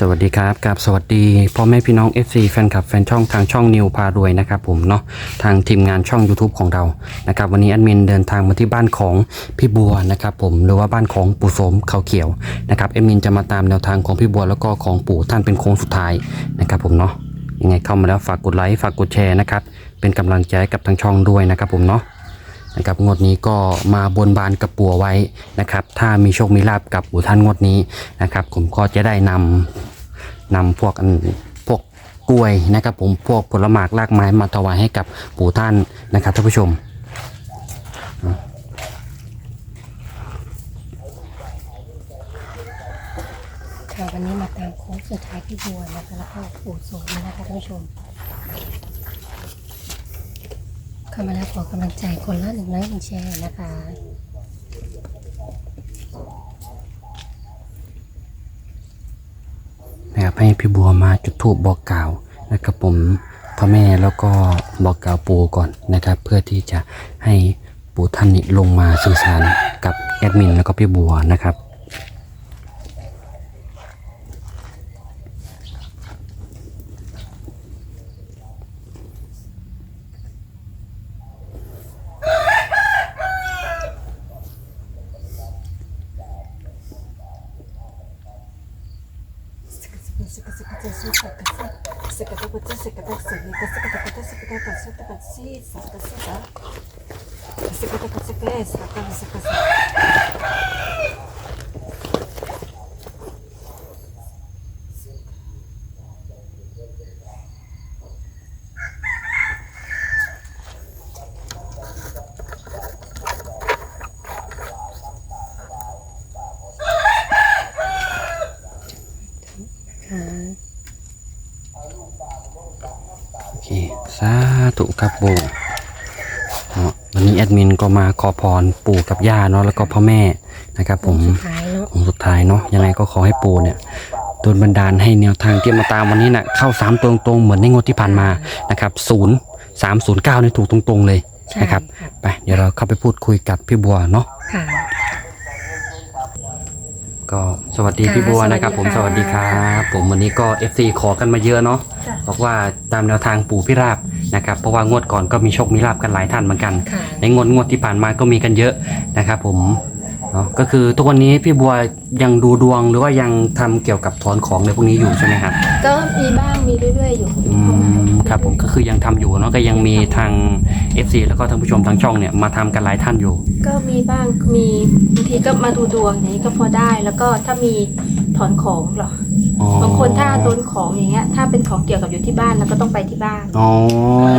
สวัสดีครับกับสวัสดีพ่อแม่พี่น้อง FC แฟนคลับแฟนช่องทางช่องนิวพารวยนะครับผมเนาะทางทีมงานช่อง YouTube ของเรานะครับวันนี้แอดมินเดินทางมาที่บ้านของพี่บัวนะครับผมหรือว่าบ้านของปู่สมเขาเขียวนะครับแอดมินจะมาตามแนวทางของพี่บัวแล้วก็ของปู่ท่านเป็นโค้งสุดท้ายนะครับผมเนาะยังไงเข้ามาแล้วฝากกดไลค์ฝากกดแชร์นะครับเป็นกำลังใจกับทางช่องด้วยนะครับผมเนาะ นะครับงวดนี้ก็มาบนบานกับปัวไว้นะครับ ถ้ามีโชคมีลาบกับปู่ท่านงวดนี้นะครับ ผมก็จะได้นำนำพวกพวกกล้วยนะครับ ผมพวกผลหมากรากไม้มาถวายให้กับปู่ท่านนะครับท่านผู้ชมค่ะวันนี้มาตามโค้งสุดท้ายพี่บัวนะคะแล้วก็ปู่โสมนะคะท่านผู้ชม เข้ามาแล้วขอกำลังใจคนละหนึ่งไลค์หนึ่งแชร์นะคะนะครับให้พี่บัวมาจุดธูปบอกกล่าวนะครับผมพ่อแม่แล้วก็บอกกล่าวปู่ก่อนนะครับ เพื่อที่จะให้ปู่ท่านนี่ลงมาสื่อสารกับแอดมินแล้วก็พี่บัวนะครับ ค่ะ โอเค สา ธุครับปู่เนาะวันนี้แอดมินก็มาขอพรปู่กับย่าเนาะแล้วก็พ่อแม่นะครับ ผมสุดท้ายเนาะองค์สุดท้ายเนาะยังไงก็ขอให้ปู่เนี่ยโดนบันดาลให้แนวทางที่มาตามวันนี้นะ่ะเข้าสามตรงๆเหมือนในงวดที่ผ่านมานะครับศูนย์สามศูนย์เก้านี่ถูกตรงๆเลยใช่นะครับค่ะไปเดี๋ยวเราเข้าไปพูดคุยกับพี่บัวเนาะค่ะก็สวัสดีพี่บัวนะครับ ผมสสวัวัสสดีดีคค่ะรับผมวันนี้ก็ FC ขอกันมาเยอะเนาะค่ะบอกว่าตามแนวทางปู่พิราบ นะครับเพราะว่างวดก่อนก็มีโชคมีลาบกันหลายท่านเหมือนกัน ค่ะ ในงวดงวดที่ผ่านมาก็มีกันเยอะนะครับผมเนาะก็คือทุกวันนี้พี่บัวยังดูดวงหรือว่ายังทำเกี่ยวกับถอนของในพวกนี้อยู่ใช่ไหมครับ ก็มีบ้างมีเรื่อยๆอยู่อืมครับผมก็คือยังทำอยู่เนาะก็ยังมีทาง FC แล้วก็ท่านผู้ชมทางช่องเนี่ยมาทำกันหลายท่านอยู่ ก็มีบ้างมีบางทีก็มาดูดวงอย่างนี้ก็พอได้แล้วก็ถ้ามีถอนของเหรออ๋อ บางคนถ้าโดนของอย่างเงี้ย ถ้าเป็นของเกี่ยวกับอยู่ที่บ้านแล้วก็ต้องไปที่บ้านอ๋อ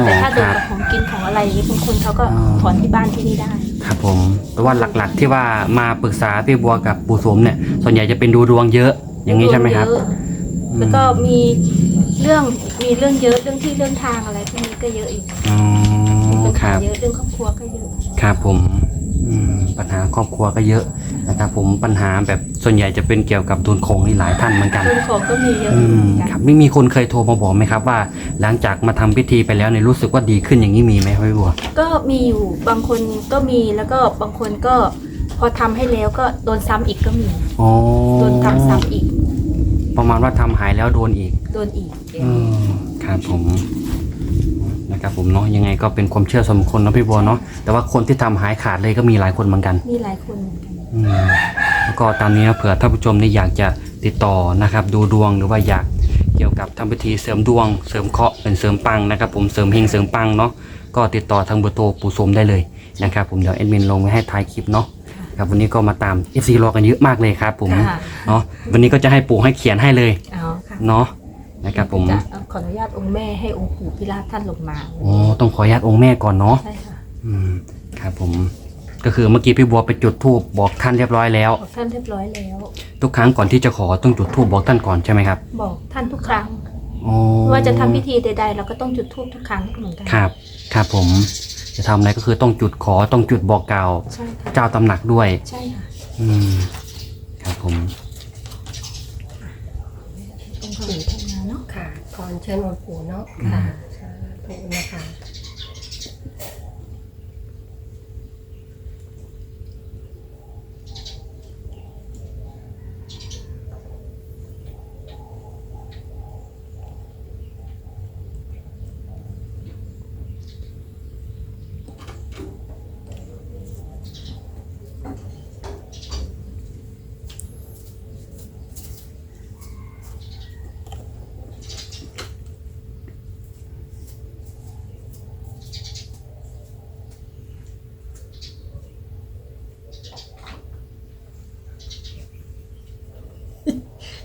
แต่ถ้าโดคนรับกับของกินของอะไรอย่างนี้บางคนเขาก็อ๋อถอนที่บ้านที่นี่ได้ ครับผมแต่ว่าหลักๆที่ว่ามาปรึกษาพี่บัวกับปู่สมเนี่ย ส่วนใหญ่จะเป็นดูดวงเยอะ อย่างนี้ใช่ไหมครับเยอะแล้วก็มีเรื่องมีเรื่องเยอะเรื่องที่เรื่องทางอะไรพวกนี้ก็เยอะอีกอ๋อมีปัญคหารับเยอะเรื่องครอบครัวก็เยอะ ครับผมอืมปัญหาครอบครัวก็เยอะ นะครับผมปัญหาแบบส่วนใหญ่จะเป็นเกี่ยวกับโดนโคงนี่หลายท่านเหมือนกันเรื่องของก็มีเยอะอืเหมมือนกันครับไม่มีคนเคยโทรมาบอกไหมครับว่า หลังจากมาทำพิธีไปแล้วเนี่ยรู้สึกว่าดีขึ้นอย่างนี้มีไหมพี่บัวก็มีอยู่บางคนก็มีแล้วก็บางคนก็พอทำให้แล้วก็โดนซ้ำอีกก็มี อ๋อโดนทำซ้ำอีก ประมาณว่าทำหายแล้วโดนอีก โดนอีก อืมครับผมนะครับผมเนาะยังไงก็เป็นความเชื่อส่วนบุคคลเนาะพี่บัวเนาะแต่ว่าคนที่ทำหายขาดเลยก็มีหลายคนเหมือนกัน มีหลายคนเหมือนกัน อืมแล้วก็ตามนี้นะเผื่อท่านผู้ชมนี่อยากจะติดต่อนะครับ ดูดวงหรือว่าอยากเกี่ยวกับทำพิธีเสริมดวง เสริมเคราะห์เป็นเสริมปังนะครับ ผมเสริมเฮงเสริมปังเนาะก็ติดต่อทางเบอร์โทรปู่สมได้เลยนะครับ ผมเดี๋ยวแอดมินลงไว้ให้ท้ายคลิปเนาะครับวันนี้ก็มาตาม FC รอกันเยอะมากเลยครับ ผมค่ะ เนาะวันนี้ก็จะให้ปู่ให้เขียนให้เลยเอาค่ะเนาะนะครับผมจะขออนุญาตองค์แม่ให้องค์ปู่พิราบท่านลงมาอ๋อต้องขออนุญาตองค์แม่ก่อนเนาะ ใช่ค่ะ อืมครับผม ก็คือเมื่อกี้พี่บัวไปจุดธูปบอกท่านเรียบร้อยแล้ว บอกท่านเรียบร้อยแล้ว ทุกครั้งก่อนที่จะขอต้องจุดธูปบอกท่านก่อนใช่ไหมครับบอกท่านทุกครั้ง อ๋อไม่ว่าจะทำพิธีใดๆ เราก็ต้องจุดธูปทุกครั้งเหมือนกันครับ ครับผม จะทำอะไรก็คือต้องจุดขอต้องจุดบอกกล่าวใช่ค่ะเจ้าตำหนักด้วย ใช่ค่ะอืม ครับผม องค์ปู่ท่านมาเนาะค่ะ ก่อนเชิญองค์ปู่เนาะค่ะสาธุนะคะ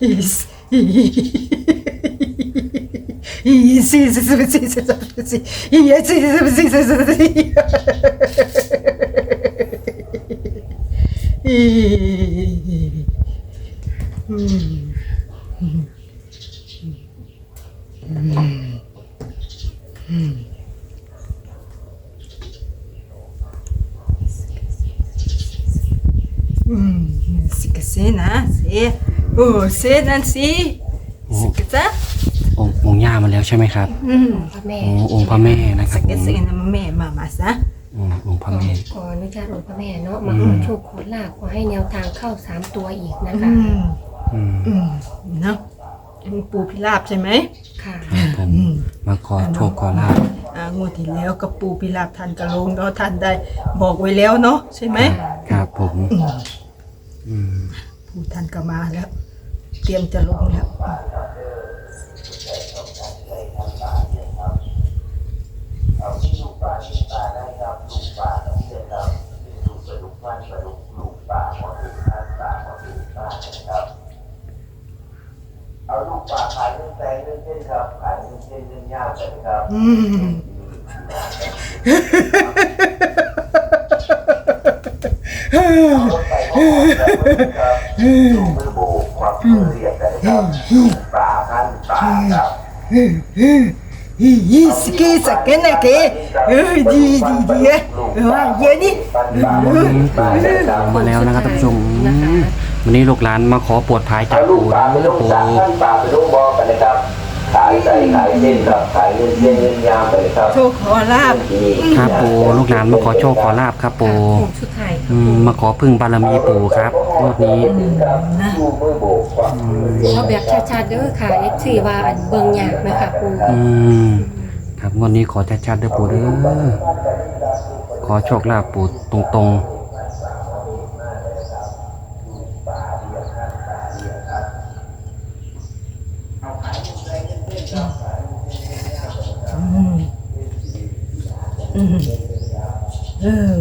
Isso. Isso, isso, isso, isso, isso, isso, isso, isso, isso, isso, โอ้เซนันสิโอ้สิกซะองค์องค์ย่ามาแล้วใช่ไหมครับอืมพระแม่โอ้องค์พระแม่นะคสิรับกผมเซนะแม่มามาซะอืมองค์พระแม่ ขออนุญาตหลวงพระแม่เนาะมาขอโชคขอลาภขอให้แนวทางเข้าสามตัวอีกนะคะอืมอืมอืมเนาะปูพิราบใช่ไหมค่ะครับผมอืม มาขอโชคขอลาบอ่างวดที่แล้วกับปูพิราบท่านกระลงเนาะท่านได้บอกไว้แล้วเนาะใช่ไหมครับผมอืมอืมปูท่านก็มาแล้ว เตรียมจะลงแล้วเอาลูกปลาขายเรื่องแตงเรื่องเส้นครับขายเรื่องเส้นเรื่องยางกันครับอืมเอาไป มือโบกความเรียกกันนะครับปาท่านปาครับいいすげえ酒なきゃうんじいเยอะนี่มาแล้วนนี้ะครับท่านผู้ชมวันนี้ลูกหลานมาขอปวดท้ายจากปู่นะปู่ ท่านปาไปลูกบอกันนะครับ ขายใส่ขายเส้นครับขายเงินเส้นเงินยางไปครับโชคขอลาบที่นี่ครับปู่ลูกหลานมาขอโชคขอลาบครับปู่โค้งสุดท้ายอืมมาขอพึ่งบารมีปู่ครับงวดนี้ครับลูกมือโบกความมือเรียกเอาแบบชัดๆเด้อค่ะเอฟซีว่าอันเบิ่งยากนะคะปูอืมครับงวดนี้ขอชัดๆเด้อปู่เด้อขอโชคลาภปู่ตรง เออ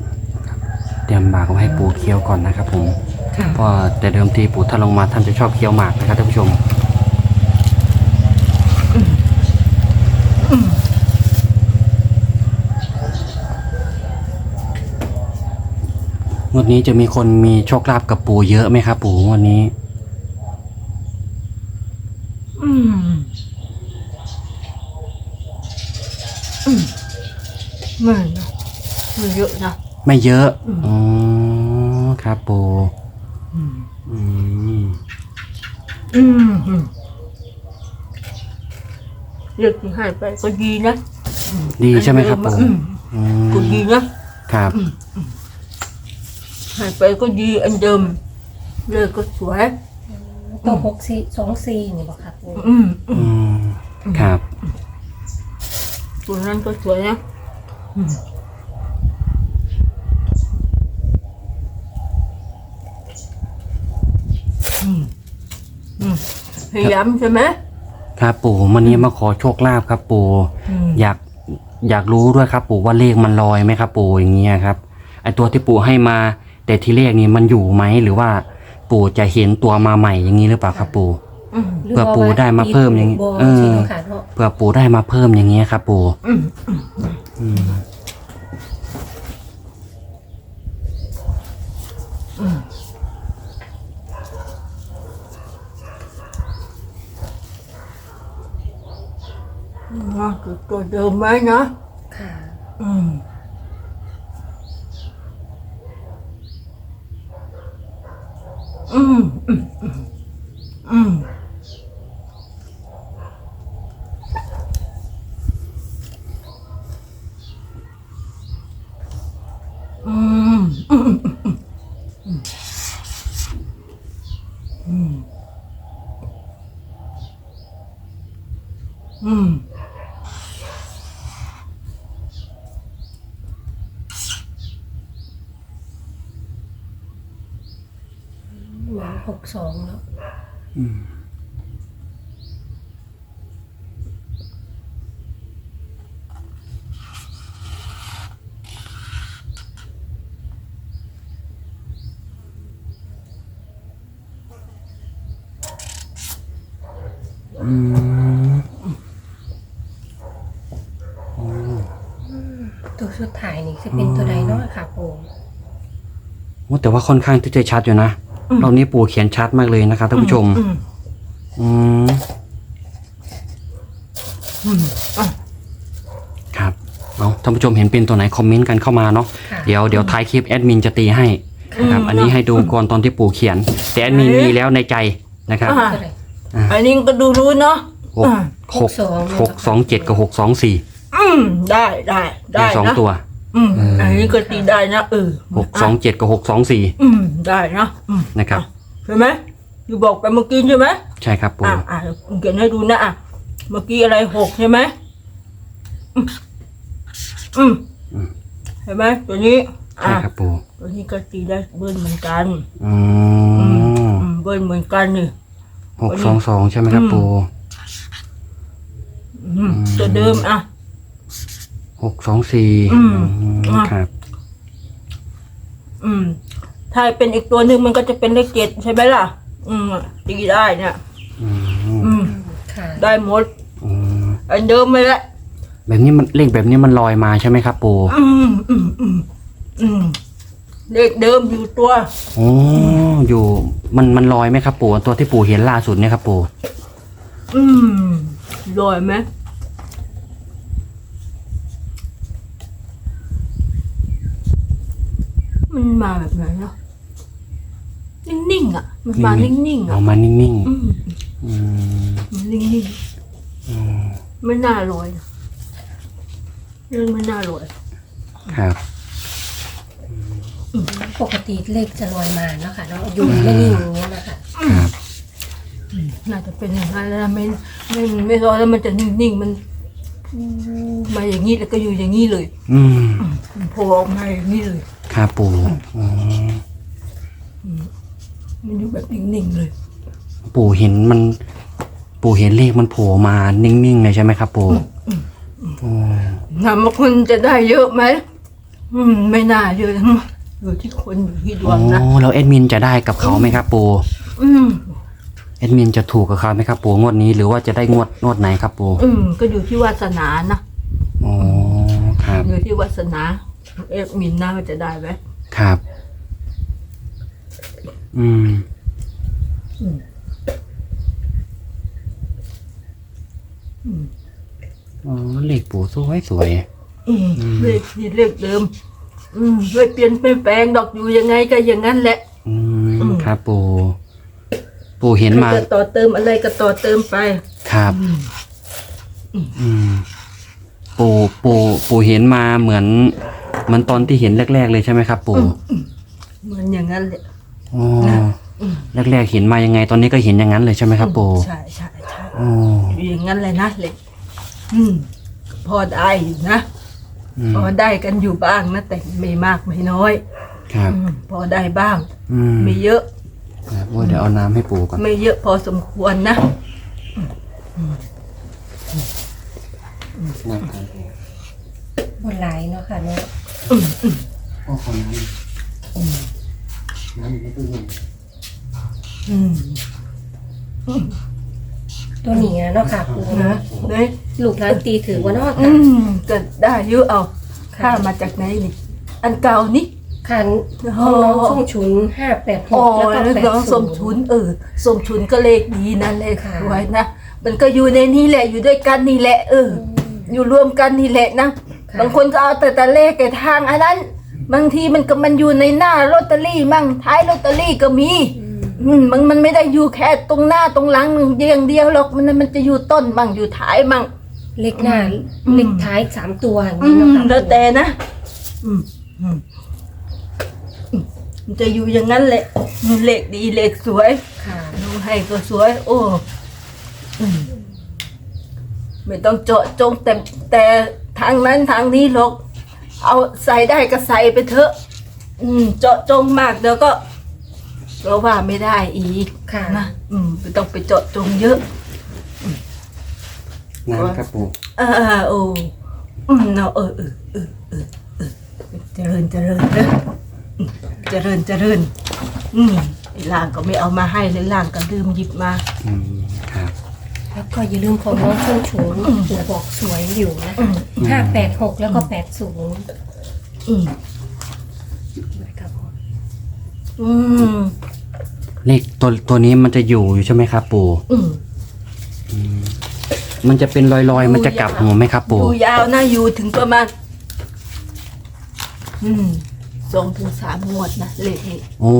ๆเตรียมหมากไว้ให้ปู่เคี้ยวก่อนนะครับผมค่ะ เพราะแต่เดิมทีปู่ท่านลงมาท่านจะชอบเคี้ยวหมากนะครับท่านผู้ชม งวดนี้จะมีคนมีโชคลาภกับปู่เยอะไหมครับปู่งวันนี้ เยอะนะ ไม่เยอะ อ๋อ ครับปู่อืม อืมอืมเรียกที่ให้ไปก็ดีนะดีใช่ไหมครับปู่อืมอืก็มดีนะครับ ให้ไปก็ดีอันเดิมเลยก็สวย ตัวหกสี่สองสี่นี่บอกค่ะปูอืมอืมอืม ครับ ตัวนั้นก็สวยนะอืมอืมอืม พยายามใช่ไหมครับปู่วันนี้มาขอโชคลาภครับปู่อืมอยากอยากรู้ด้วยครับ ปู่ว่าเลขมันลอยไหมครับ ปู่อย่างเงี้ยครับไอตัวที่ปู่ให้มา แต่ที่เลขนี้มันอยู่ไหมหรือว่า ปู่จะเห็นตัวมาใหม่อย่างนี้หรือเปล่าครับปู่ อืมหรือเผื่อปูได้มาเพิ่มอย่างนี้นี้เออใช่ไหมคะเนาะเผื่อปู่ได้มาเพิ่มอย่างเงี้ยครับ ปู่อืมอืม นะคือตัวเดิมไหมนะค่ะ อืมอืมอืมอืมอืมอืมอืมอืมอืมอืม เหมือนห กสองเนาะออืมตัวสุดท้ายนี่จะเป็นตัวใดเนาะค่ะปูโอ้แต่ว่าค่อนข้างที่จะชัดอยู่นะ รอบนี้ปู่เขียนชัดมากเลยนะครับท่านผู้ชม อืมอืมอืมอะ ครับเอาท่านผู้ชมเห็นเป็นตัวไหนคอมเมนต์กันเข้ามาเนาะค่ะ เดี๋ยวเดี๋ยวท้ายคลิปแอดมินจะตีให้นะครับอันนี้ให้ดูก่อนตอนที่ปู่เขียน แต่แอดมินมีแล้วในใจนะครับอะตัวใดอันนี้ก็ดูรู้เนาะหกอะหกหกสองเจ็ดกับหกสองสี่อืมได้ได้ได้สองนะตัว อืมอันนี้ก็ตีได้นะเออหกสองเจ็ดกับหกสองสี่อืมได้นะอืมนะครับ ใช่ไหมอยู่บอกไปเมื่อกี้ใช่ไหมใช่ครับปู่อะอะผมเขียนให้ดูนะอะเมื่อกี้อะไรหกใช่ไหมอืมอืมอืมเห็นไหมตัวนี้ใช่อะครับปู่ตัวนี้ก็ตีได้เบิ้ลเหมือนกันอือืมอืมเบิ้ลเหมือนกันนี่ หกสองสองใช่ไหมครับปู่ อืมตัวเดิมอะ หกสองสี่อืมอืมอะครับ อืม ถ้าเป็นอีกตัวหนึ่งมันก็จะเป็นเลขเจ็ดใช่ไหมล่ะ อืมตีได้เนี่ย อืมอืม ค่ะ ได้หมด อืมอันเดิมไปแหละ แบบนี้มันเลขแบบนี้มันลอยมาใช่ไหมครับ ปู่อืมอืมอืมอืมเลขเดิมอยู่ตัว โอ้อยู่มันมันลอยไหมครับ ปู่ตัวที่ปู่เห็นล่าสุดเนี่ยครับ ปู่อืมลอยไหม มันมาแบบไหนเนาะนิ่งๆอะ มันมานิ่งๆเอาอะมานิ่งอืมๆอืมมันนิ่งอืมๆไม่น่าลอยนะเรื่องไม่น่าลอยครับปกติเลขจะลอยมาเนาะค่ะเนาะอยู่ไม่นิ่งอย่างเงี้ยนะคะครับน่าจะเป็นอย่างนั้นแล้วไม่ไม่ไม่ลอยแล้วมันจะนิ่งๆมันมาอย่างนี้แล้วก็อยู่อย่างนี้เลยอืม มันโผล่ออกมาอย่างนี้เลย ครับปู่อืมมันอยู่แบบนิ่งๆเลย ปู่เห็นมัน ปู่เห็นเลขมันโผล่มานิ่งๆเลยใช่ไหมครับ ปู่อืมถามว่าคนจะได้เยอะไหมอืมไม่น่าเยอะนะอยู่ที่คนอยู่ที่ดโอ้วงนะแล้วแอดมินจะได้กับเขาไหมครับปู่อืม แอดมินจะถูกกับเขาไหมครับปู่งวดนี้หรือว่าจะได้งวดงวดไหนครับปู่อืม ก็อยู่ที่วาสนานะ อ๋อครับ อยู่ที่วาสนา เอ็มินน่าจะได้ไหมครับ อืมอ๋อเลขปู่สวยสวย อืมเลขที่เลขเดิม อืมไม่เปลี่ยนไม่แปลงดอกอยู่ยังไงก็อย่างนั้นแหละ อืม ครับปู่ ปู่เห็นมาใครจะต่อเติมอะไรก็ต่อเติมไป ครับ อืม ปู่ ปู่ ปู่เห็นมาเหมือน เหมือนตอนที่เห็นแรก ๆ เลยใช่ไหมครับ ปู่เหมือนอย่างนั้นแหละ อ๋อแรกๆเห็นมายังไง ตอนนี้ก็เห็นอย่างนั้นเลยใช่ไหมครับ ปู่ใช่ใช่ใช่อ๋ออยู่อย่างนั้นเลยนะเลยอืมพอได้อยู่นะอืมพอได้กันอยู่บ้างนะแต่ไม่มากไม่น้อยครับอืมพอได้บ้าง อืมไม่เยอะ ครับโอ้ยเดี๋ยวเอาน้ำให้ปู่ก่อนไม่เยอะพอสมควรนะน้ำก่อนปู่บนหลายเนาะค่ะเนาะ โอ้ขอน้ำน้ำอยู่ในตู้เย็นอืมตัวนี้เนาะค่ะปูนะเนาะเด้ยลูกหลานตีถือว่าเนาะอืค่ะมก็ได้เยอะเอาค่ามาจากไหนนี่ อันเก่านี่ คันห้องน้องส่งฉุนห้าแปดหอ๋กอแล้วก็แล้วแปดน้องสศูมนย์ชุนเออสมชุนก็เลขดีนะเลขค่ะสวยนะ มันก็อยู่ในนี่แหละอยู่ด้วยกันนี่แหละเออ อยู่รวมกันนี่แหละนะค่ะ บางคนก็เอาแต่แต่เลขแต่ทางอันนั้น บางทีมันก็มันอยู่ในหน้าลอตเตอรี่มั่งท้ายลอตเตอรี่ก็มีอืมมันมันไม่ได้อยู่แค่ตรงหน้าตรงหลังอย่างเดียวหรอกมันมันจะอยู่ต้นมั่งอยู่ท้ายมั่งเลขหน้าอืมเลขท้ายสามตัวอย่างอืนี้เนาะมค่ะแล้วแต่นะอืมอืมอืมมันจะอยู่อย่างนั้นแหละเลขดีเลขสวยค่ะน้องให้ก็สวย โอ้อืมไม่ต้องเจาะจงแต่แต่ ทางนั้นทางนี้หรอกเอาใส่ได้ก็ใส่ไปเถอะ อืม เจาะจงมากเดี๋ยวก็เราว่าไม่ได้อีกค่ะ นะอืมไม่ต้องไปเจาะจงเยอะ น้ำครับปู่อ่าโอ้อืมเนาะเออเออเออเออเออเจริญเจริญเด้ออืมเจริญเจริญ อืมไอ้ล่างก็ไม่เอามาให้เลยล่างก็ลืมหยิบมา อืมครับ แล้วก็อย่าลืมของน้องชุ่มฉุนปู่บอกสวยอยู่นะคะห้าแปดหกแล้วก็แปดศูนย์อืมนะครับผมอืมเลขตัวตัวนี้มันจะอยู่อยู่ใช่ไหมครับ ปู่ อืมมันจะเป็นลอยๆ มันจะกลับหัวไหมครับปู่อยู่ยาวนะอยู่ถึงประมาณ อืมสองถึงสามงวดนะเลขนี้โอ้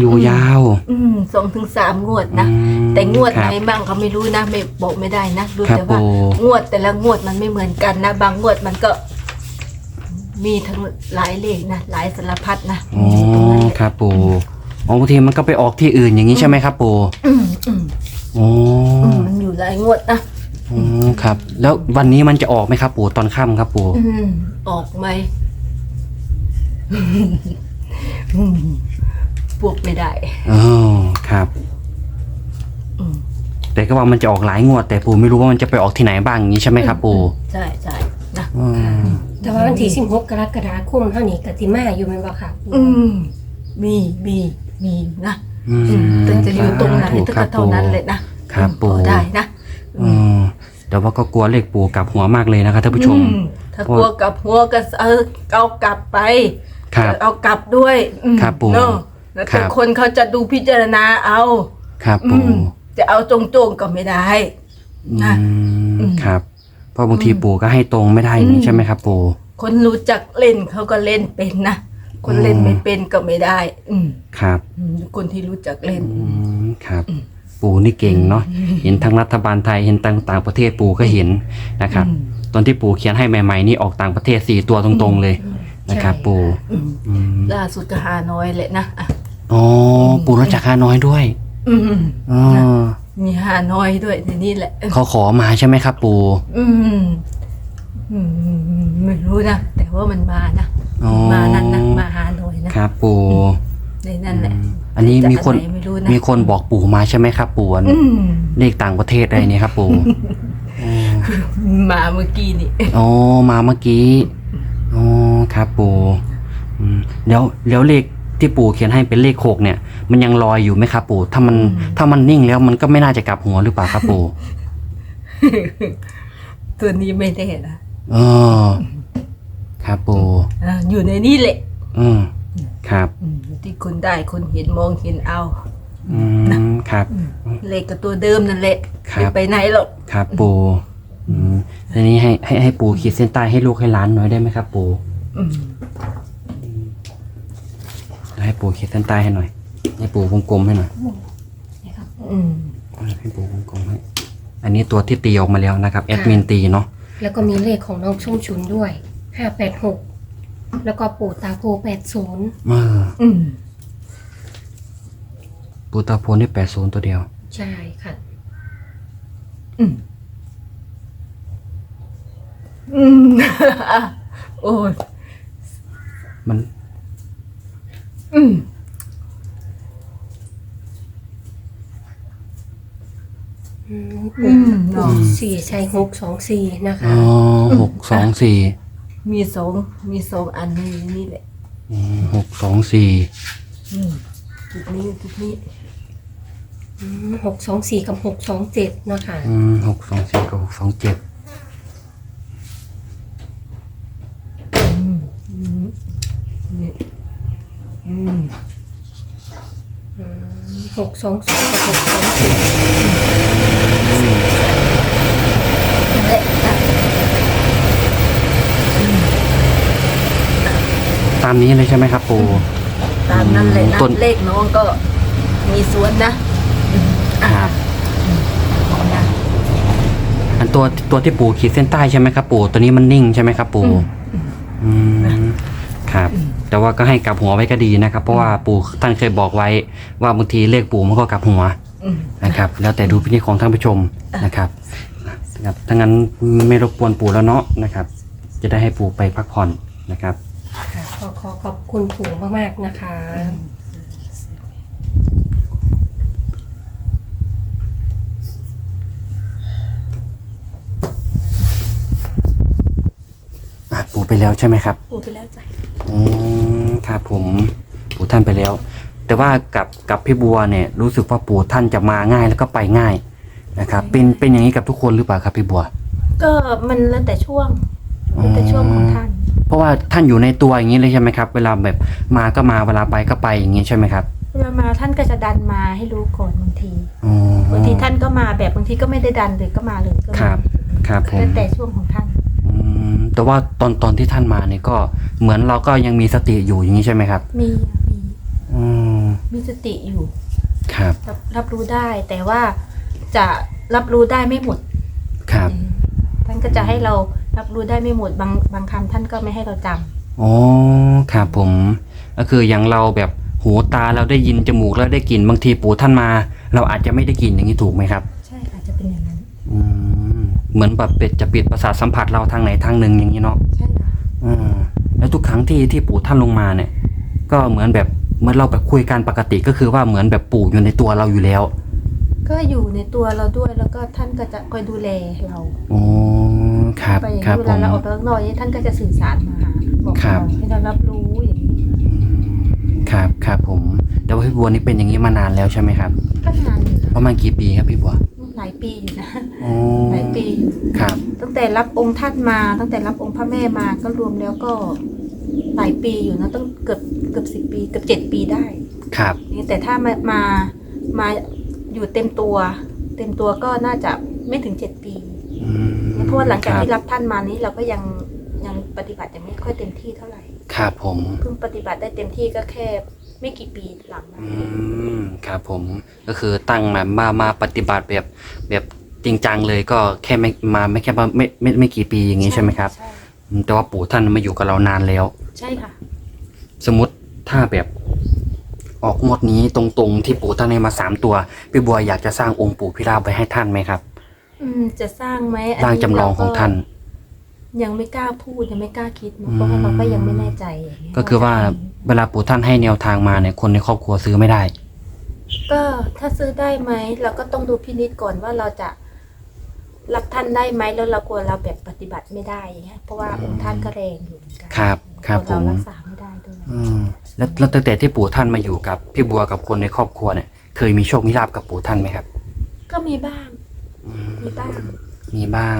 อยู่ยาว อืมสองถึงสามงวดนะ อืม แต่งวดคไหนรับบ้างเขาไม่รู้นะไม่บอกไม่ได้นะรู้ครับแต่ว่าปู่งวดแต่ละงวดมันไม่เหมือนกันนะบางงวดมันก็มีทั้งหลายเลขนะหลายสารพัดนะอ๋ออยู่ตรงนั้นแหละครับปู่อ๋อบางทีมันก็ไปออกที่อื่นอย่างนี้ใช่ไหมครับปู่อืมอืมอ๋ออืมมันอยู่หลายงวดนะอ๋อครับ แล้ววันนี้มันจะออกไหมครับปู่ตอนค่ำครับปู่อืมออกไหมอืมพวกไม่ได้อ๋อครับอืม แต่ก็ว่ามันจะออกหลายงวด แต่ปู่ไม่รู้ว่ามันจะไปออกที่ไหนบ้างอย่างนี้ใช่ไหมครับ ปู่ใช่ใช่นะอืมแต่ว่าวันที่สิบหกกรกฎาคมเท่านี้กติมาอยู่ไหมนบ่ค่ะปู่อืมมีมีมีนะอืมอืมแต่จะอยู่ตรงไหนถูกก็ครับเท่านั้นเลยนะครับปู่พอได้นะอืมแต่ว่าก็กลัวเลขปู่กลับหัวมากเลยนะครับท่านผู้ชม อืถ้ากลัวกลับหัวก็เออเอากลับไปครับ เอากลับด้วยอืมครับปู่เนาะแล้วครัแต่บคนเขาจะดูพิจารณาเอา ครับอืปู่ม จะเอาจงๆก็ไม่ได้ นะอืมอืมครับ เพราะบางทีปู่ก็ให้ตรงไม่ได้อย่างนี้อืมใช่ไหมครับปู่ คนรู้จักเล่นเขาก็เล่นเป็นนะคนเล่นอืมไม่เป็นก็ไม่ได้ อืมครับ อืมคนที่รู้จักเล่น อืมครับปู่นี่เก่งเนาะเห็นทั้งรัฐบาลไทยเห็นต่างต่างประเทศปู่ก็เห็นนะครับ อืม ตอนที่ปู่เขียนให้ใหม่ ๆ นี่ออกต่างประเทศสี่ตัวตรงๆเลยนะครับปู่อืมอืมล่าสุดก็หาน้อยแหละนะอะ อ๋อปู่รู้จักฮานอยด้วย อืมอ๋อมีหาน้อยด้วยในนี่แหละ เขาขอมาใช่ไหมครับ ปู่อืมอืมไม่รู้นะ แต่ว่ามันมานะอ๋อมานั่นนะมาหาน้อยนะครับ ปู่ในนั่นแหละอันนี้มีคนจะอะไรไม่รู้นะมีคนบอกปู่มาใช่ไหมครับ ปู่อันอืมเลขต่างประเทศอะไรเนี่ยครับ ปู่อ๋อมาเมื่อกี้นี่อ๋อมาเมื่อกี้อ๋อครับ ปู่อืมแล้วแล้วเลข ที่ปู่เขียนให้เป็นเลขหกเนี่ย มันยังลอยอยู่ไหมครับปู่ ถ้ามันถ้ามันนิ่งแล้วมันก็ไม่น่าจะกลับหัวหรือเปล่าครับปู่ตัวนี้ไม่ได้นะอ๋อครับปู่อะอยู่ในนี่แหละ อืมครับอืมที่คนได้คนเห็นมองเห็นเอา อืมครับ เลขกับตัวเดิมนั่นแหละครับไม่ไปไหนหรอกครับปู่อืมทีนี้ให้ให้ให้ปู่ขีดเส้นใต้ให้ลูกให้หล้านหน่อยได้ไหมครับ ปู่ อืมให้ปู่ขีดเส้นใต้ให้หน่อย ให้ปู่วงกลมให้หน่อยนะครับอืมให้ปู่วงกลมให้ อันนี้ตัวที่ตีออกมาแล้วนะครับแอดมินตีเนาะ แล้วก็มีเลขของน้องชุ่มฉุนด้วย ห้าแปดหก แล้วก็ปู่ตาโพแปดศูนย์เอออืม ปู่ตาโพนนี่แปดศูนย์ตัวเดียว ใช่ค่ะ อืม อืมอะโอ้ยมัน อืมอืมอืปู่มเนาะสี่ใช่หกสองสี่นะคะ อ๋อหกสองสี่มีสองมีสองอันในนี่แหละอืมหกสองสี่อืมจุดนี้จุดนี้หกสองสี่กับหกสองเจ็ดนะคะอืมหกสองสี่กับหกสองเจ็ด นี่อืม หกสองสี่กับหกสองเจ็ดและอะตามนี้เลยใช่ไหมครับปู ตามนั้นเลยนะต้น เลขน้องก็มีสวนนะอืมอะครับเอานะ อันตัวตัวที่ปูขีดเส้นใต้ใช่ไหมครับปูตัวนี้มันนิ่งใช่ไหมครับปูอืมครับ แต่ว่าก็ให้กลับหัวไว้ก็ดีนะครับ เพราะว่าปู่ท่านเคยบอกไว้ ว่าบางทีเลขปู่มันก็กลับหัวอืมนะครับ แล้วแต่ดูพินิจของท่านผู้ชมนะครับนะครับถ้างั้นไม่รบกวนปู่แล้วเนาะนะครับ จะได้ให้ปู่ไปพักผ่อนนะครับ ค่ะขอขอขอบคุณปู่มากๆนะคะ ไปแล้วใช่ไหมครับพูดไปแล้วจ้ะอืมครับผมปู่ท่านไปแล้ว แต่ว่ากับกับพี่บัวเนี่ยรู้สึกว่าปู่ท่านจะมาง่ายแล้วก็ไปง่ายนะครับ เป็นเป็นอย่างนี้กับทุกคนหรือเปล่าครับพี่บัว ก็มันแล้วแต่ช่วงแล้วแต่ช่วงของท่าน เพราะว่าท่านอยู่ในตัวอย่างนี้เลยใช่ไหมครับ เวลาแบบมาก็มาเวลาไปก็ไปอย่างนี้ใช่ไหมครับเวลามาท่านก็จะดันมาให้รู้ก่อนบางทีอ๋อบางทีท่านก็มาแบบบางทีก็ไม่ได้ดันเลยก็มาเลยก็ครับ ครับผมแล้วแต่ช่วงของท่านอืม แต่ว่าตอนตอนที่ท่านมาเนี่ยก็เหมือนเราก็ยังมีสติอยู่อย่างนี้ใช่ไหมครับ มีมีอืมมีสติอยู่ครับ รับรับรู้ได้ แต่ว่าจะรับรู้ได้ไม่หมดครับท่านก็จะให้เรารับรู้ได้ไม่หมดบางบางคำท่านก็ไม่ให้เราจำอ๋อครับผม ก็คืออย่างเราแบบหูตาเราได้ยินจมูกแล้วได้กลิ่นบางทีปู่ท่านมา เราอาจจะไม่ได้กลิ่นอย่างนี้ถูกไหมครับ ใช่อาจจะเป็นอย่างนั้น อืม เหมือนแบบเป็ดจะปิดประสาทสัมผัสเราทางไหนทางหนึ่งอย่างนี้เนาะใช่ค่ะอืมแล้วทุกครั้งที่ที่ปู่ท่านลงมาเนี่ย ก็เหมือนแบบเหมือนเราแบบคุยกันปกติก็คือว่าเหมือนแบบปู่อยู่ในตัวเราอยู่แล้วก็อยู่ในตัวเราด้วยแล้วก็ท่านก็จะคอยดูแลเราอ๋อครับไปอย่างครับนี้เวผลาม เราออกไปข้างนอกเนี่ยท่านก็จะสื่อสารมาหาบอกครัเราบให้เรารับรู้อย่างนี้ครับครับผมแต่ว่าพี่บัวนี่เป็นอย่างนี้มานานแล้วใช่ไหมครับ ก็นานอยู่นะประมาณกี่ปีครับพี่บัว หลายปีอยู่นะอ๋อหลายปีอยู่ครับ ตั้งแต่รับองค์ท่านมาตั้งแต่รับองค์พระแม่มาก็รวมแล้วก็หลายปีอยู่นะต้องเกือบเกือบสิบปีเกือบเจ็ดปีได้ครับ นี่แต่ถ้ามามามาอยู่เต็มตัว เต็มตัวก็น่าจะไม่ถึงเจ็ดปีอืมเพราะว่าหลังจากคที่บรับท่านมานี้เราก็ยังยังปฏิบัติยังไม่ค่อยเต็มที่เท่าไหร่ ครับผม เพิ่งปฏิบัติได้เต็มที่ก็แค่ ไม่กี่ปีหลังมาอืมครับผมก็คือตั้งมามามาปฏิบัติแบบแบบจริงจังเลยก็แค่ไม่มาไม่แค่ไม่ไม่ไม่กี่ปีอย่างนี้ใช่ไหมครับ ใช่อืมแต่ว่าปู่ท่านมาอยู่กับเรานานแล้ว ใช่ค่ะ สมมติถ้าแบบออกงวดนี้ตรงๆที่ปู่ท่านให้มาสามตัวพี่บัวอยากจะสร้างองค์ปู่พิราบไว้ให้ท่านไหมครับอืมจะสร้างไหมนสร้างนี้จำลองของท่าน ยังไม่กล้าพูดยังไม่กล้าคิดเนอะเพราะว่าเราก็ยังไม่แน่ใจอย่างเงี้ยก็คือว่าเวลาปู่ท่านให้แนวทางมาเนี่ยคนในครอบครัวซื้อไม่ได้ ก็ถ้าซื้อได้ไหมเราก็ต้องดูพินิจก่อนว่าเราจะรับท่านได้ไหมแล้วเรากลัวเราแบบปฏิบัติไม่ได้อย่างเงี้ยเพราะว่าองค์ท่านก็แรงอยู่เหมือนกันครับครับกลัวผม เรารักษาไม่ได้ด้วยอืมแล้วแล้วตั้งแต่ที่ปู่ท่านมาอยู่กับพี่บัวกับคนในครอบครัวเนี่ย เคยมีโชคมีลาบกับปู่ท่านไหมครับก็มีบ้าง อืมมีบ้าง มีบ้าง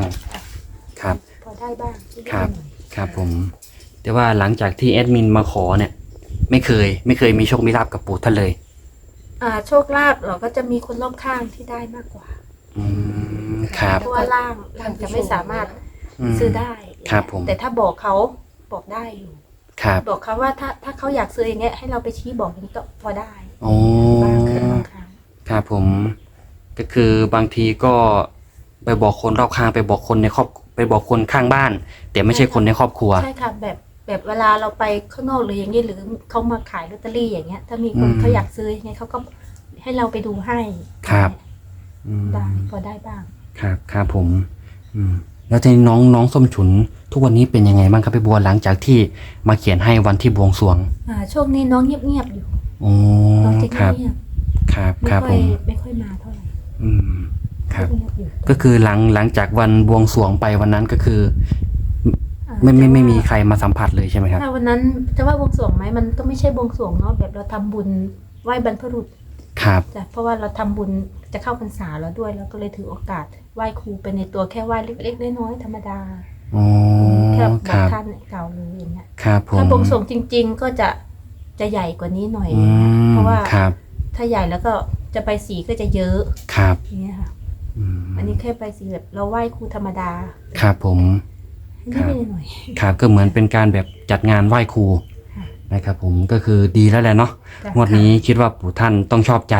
ครับพอ ได้บ้างนิดๆครับหน่อยครับผม แต่ว่าหลังจากที่แอดมินมาขอเนี่ย ไม่เคย ไม่เคยมีโชคมีลาบกับปู่ท่านเลย อ่า โชคลาภเราก็จะมีคนรอบข้างที่ได้มากกว่าอืมครับ เพราะว่าล่างล่างจะไม่สามารถมซื้อได้ครับผม แต่ถ้าบอกเขาบอกได้อยู่ครับบอกเขาว่าถ้าถ้าเขาอยากซื้ออย่างเงี้ยให้เราไปชี้บอกอย่างนี้ก็พอได้โอ้บางครั้งบางครั้งครับผม ก็คือบางทีก็ไปบอกคนรอบข้างไปบอกคนในครอบ ไปบอกคนข้างบ้าน แต่ไม่ใช่คนในครอบครัว ใช่ค่ะแบบแบบเวลาเราไปข้างนอกหรืออย่างนี้หรือเขามาขายลอตเตอรี่อย่างเงี้ย ถ้ามีคนอืม เขาอยากซื้ออย่างเงี้ยเขาก็ให้เราไปดูให้ครับอืมได้พอได้บ้าง ครับครับผมอืมแล้วทีนี้น้องน้องส้มฉุน ทุกวันนี้เป็นยังไงบ้างครับพี่บัวหลังจากที่มาเขียนให้วันที่บวงสรวงอ่าช่วงนี้น้องเงียบๆอยู่โอ้น้องจะครับเงียบครับๆไม่ครับค่ผอยม ไม่ค่อยมาเท่าไหร่อืม ครับเงียบๆอยู่ก็คือหลังหลังจากวันบวงสรวงไปวันนั้นก็คืออ่าไม่ไม่แต่ว่าไม่มีใครมาสัมผัสเลยใช่ไหมครับ ถ้าวันนั้นจะว่าบวงสรวงไหมมันก็ไม่ใช่บวงสรวงเนาะแบบเราทำบุญไหว้บรรพบุรุษครับจ้ะเพราะว่าเราทำบุญจะเข้าพรรษาแล้วด้วยเราก็เลยถือโอกาสไหว้ครูไปในตัวแค่ไหว้เล็กๆน้อยๆธรรมดาอ๋อแค่บคอกรับท่านเก่าเลยอย่างเงี้ยครับผมถ้าบวงสรวงจริง ๆ ก็จะจะใหญ่กว่านี้หน่อยอืมเพราะว่าครับถ้าใหญ่แล้วก็จะไปสีก็จะเยอะ ครับอย่างเงี้ยค่ะ อืมอันนี้แค่ไปสีแบบเราไหว้ครูธรรมดาครับผมนิดๆหน่อยครับก็เหมือนเป็นการแบบจัดงานไหว้ครูค่ะนะครับผมก็คือดีแล้วแหละเนาะๆจ้ะงวดนี้คิดว่าปู่ท่านต้องชอบใจ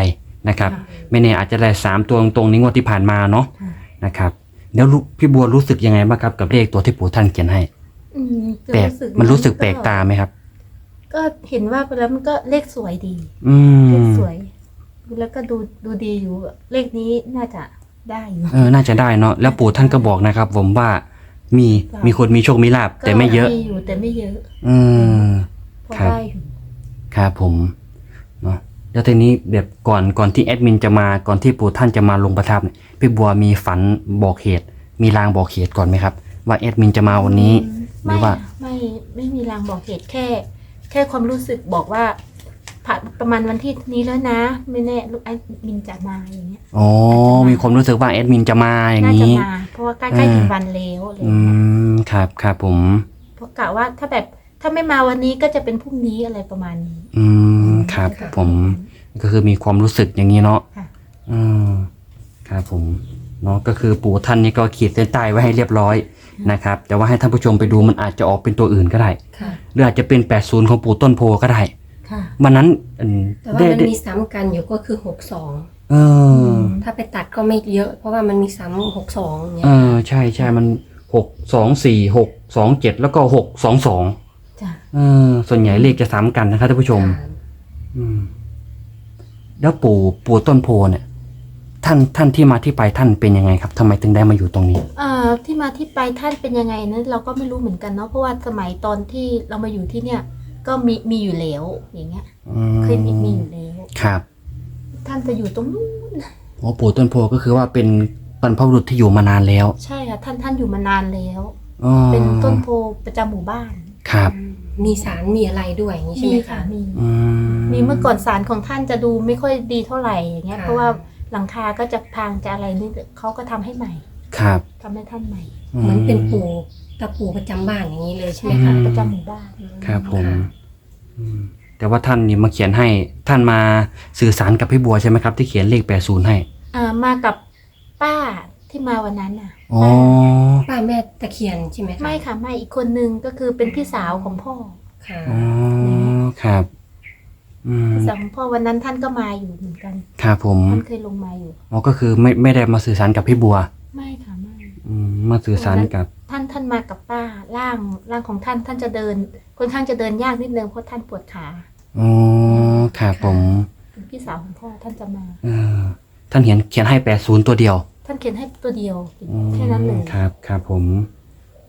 นะครับค่ะไม่แน่อาจจะได้สามตัวตรงๆนี้งวดที่ผ่านมาเนาะค่ะนะครับแล้วรู้พี่บัวรู้สึกยังไงบ้างครับกับเลขตัวที่ปู่ท่านเขียนให้อืมจะแปลกรู้สึกมันรู้สึกแปลกตาไหมครับ ก็เห็นว่าไปแล้วมันก็เลขสวยดี อืมเลขสวย แล้วก็ดูดูดีอยู่เลขนี้น่าจะ ได้อยู่เออน่าจะได้เนาะแล้วปู่ท่านก็บอกนะครับ ผมว่ามีค่ะมีคนมีโชคมีลาบแต่ไม่เยอะ ก็มีอยู่แต่ไม่เยอะอืม พอครับ ได้อยู่ครับผมเนาะแล้วทีนี้แบบก่อนก่อนที่แอดมินจะมาก่อนที่ปู่ท่านจะมาลงประทับเนี่ยพี่บัวมีฝันบอกเหตุ มีลางบอกเหตุก่อนไหมครับ ว่าแอดมินจะมาวันนี้ หรือว่า ไม่ไม่ไม่มีรางบอกเหตุแค่ แค่ความรู้สึกบอกว่าผ่าน ประมาณวันที่นี้แล้วนะ ไม่แน่ลูกไอ้มินจะมาอย่างเงี้ยอ๋ออมีความรู้สึกว่าแอดมินจะมาอย่างน่าจะนี้ มาเพราะว่าใกล้ๆถึงวันแล้วอะไรอืเงี้ยม ครับ ครับผม เพราะกะว่าถ้าแบบถ้าไม่มาวันนี้ก็จะเป็นพรุ่งนี้อะไรประมาณนี้ อืม ครับ ผม ก็คือมีความรู้สึกอย่างนี้เนาะค่ะ อืมครับผม เนาะ ก็คือปู่ท่านนี่ก็ขีดเส้นใต้ไว้ให้เรียบร้อยนะครับ แต่ว่าให้ท่านผู้ชมไปดูมันอาจจะออกเป็นตัวอื่นก็ได้ ค่ะ หรืออาจจะเป็น 80 ของปู่ต้นโพก็ได้ ค่ะ วันนั้นอืมแต่ว่าได้มันได้มีซ้ำกันอยู่ก็คือหกสองเออถ้าไปตัดก็ไม่เยอะ เพราะว่ามันมีซ้ำหกสองเนี่เอยอใช่ใช่มันหกสองสี่หกสองเจ็ดแล้วก็หกสองสองจ้ะเออ ส่วนใหญ่เลขจะซ้ำกันนะครับท่านผู้ชม ค่ะอืม แล้วปู่ปู่ต้นโพเนี่ย ท่านท่านที่มาที่ไปท่านเป็นยังไงครับทำไมถึงได้มาอยู่ตรงนี้ เอ่อที่มาที่ไปท่านเป็นยังไงนั้นเราก็ไม่รู้เหมือนกันเนาะเพราะว่าสมัยตอนที่เรามาอยู่ที่เนี่ย ก็มีมีอยู่แล้วอย่างเงี้ยอืมเคยมีมีอยู่แล้ว ครับท่านจะอยู่ตรงนู้นโอ้ปู่ต้นโพก็คือว่าเป็นบรรพบุรุษที่อยู่มานานแล้วใช่ค่ะท่านท่านอยู่มานานแล้ว อ๋อเป็นต้นโพประจำหมู่บ้านครับมีสารมีอะไรด้วยอย่างนี้ใช่มีไหมค่ะคะ มีอืมมีเมื่อก่อนสารของท่านจะดูไม่ค่อยดีเท่าไหร่อย่างเงี้ยค่ะ เพราะว่าหลังคาก็จะพังจะอะไรนี่เขาก็ทำให้ใหม่ครับ ทำให้ท่านใหม่ เหมือนเป็นปู่ตะปู่ประจำบ้านอย่างนี้เลยใช่ไหมใช่ค่ะคะประจำหมู่บ้าน ครับผมค่ะอืมแต่ว่าท่านนี่มาเขียนให้ท่านมาสื่อสารกับพี่บัวใช่ไหมครับ ที่เขียนเลขแปดศูนย์ให้อ่ามากับป้าที่มาวันนั้นน่ะอ๋อป้าแม่ตะเคียนใช่ไหมคะไม่ค่ะไม่อีกคนนึงก็คือเป็นพี่สาวของพ่อค่ะอ๋อครับอืมพี่สาวของพ่อวันนั้นท่านก็มาอยู่เหมือนกันครับผมท่านเคยลงมาอยู่ อ๋อก็คือไม่ไม่ได้มาสื่อสารกับพี่บัว ไม่ค่ะไม่ อืมมาสื่อสารกับ ท่านท่านมากับป้าร่างร่างของท่านท่านจะเดินค่อนข้างจะเดินยากนิดนึงเพราะท่านปวดขาอ๋อครับผมเป็นพี่สาวของพ่อท่านจะมาเออท่านเขียนเขียนให้แปดศูนย์ตัวเดียว ท่านเขียนให้ตัวเดียวอืมแค่นั้นเลยครับครับผม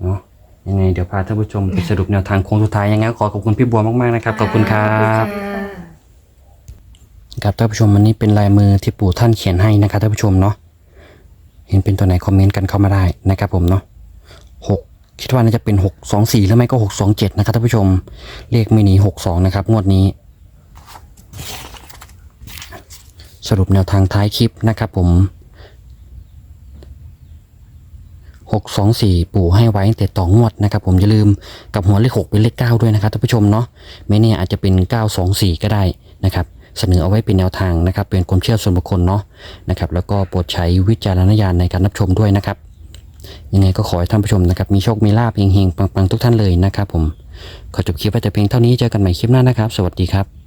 เนาะยังไงเดี๋ยวพาท่านผู้ชมไปสรุปแนวทางโค้งสุดท้ายยังไงก็ขอขอบคุณพี่บัวมากๆนะครับขอบคุณครับครับท่านผู้ชมอันนี้เป็นลายมือที่ปู่ท่านเขียนให้นะครับท่านผู้ชมเนาะ เห็นเป็นตัวไหนคอมเมนต์กันเข้ามาได้นะครับผมเนาะหกคิดว่าน่าจะเป็นหกสองสี่หรือไม่ก็หกสองเจ็ดนะครับท่านผู้ชม เลขไม่หนีหกสองนะครับ งวดนี้ สรุปแนวทางท้ายคลิปนะครับผมหกสองสี่ปู่ให้ไว้แต่ต่องวดนะครับผมอย่าลืมกับหัวเลขหกเป็นเลขเก้าด้วยนะครับท่านผู้ชมเนาะไม่แน่อาจจะเป็นเก้าสองสี่ก็ได้นะครับ เสนอเอาไว้เป็นแนวทางนะครับ เป็นความเชื่อส่วนบุคคลเนาะนะครับ แล้วก็โปรดใช้วิจารณญาณในการรับชมด้วยนะครับ ยังไงก็ขอให้ท่านผู้ชมนะครับ มีโชค มีลาภเฮงๆ ปังๆ ทุกท่านเลยนะครับผม ขอจบคลิปไว้แต่เพียงเท่านี้ เจอกันใหม่คลิปหน้านะครับ สวัสดีครับ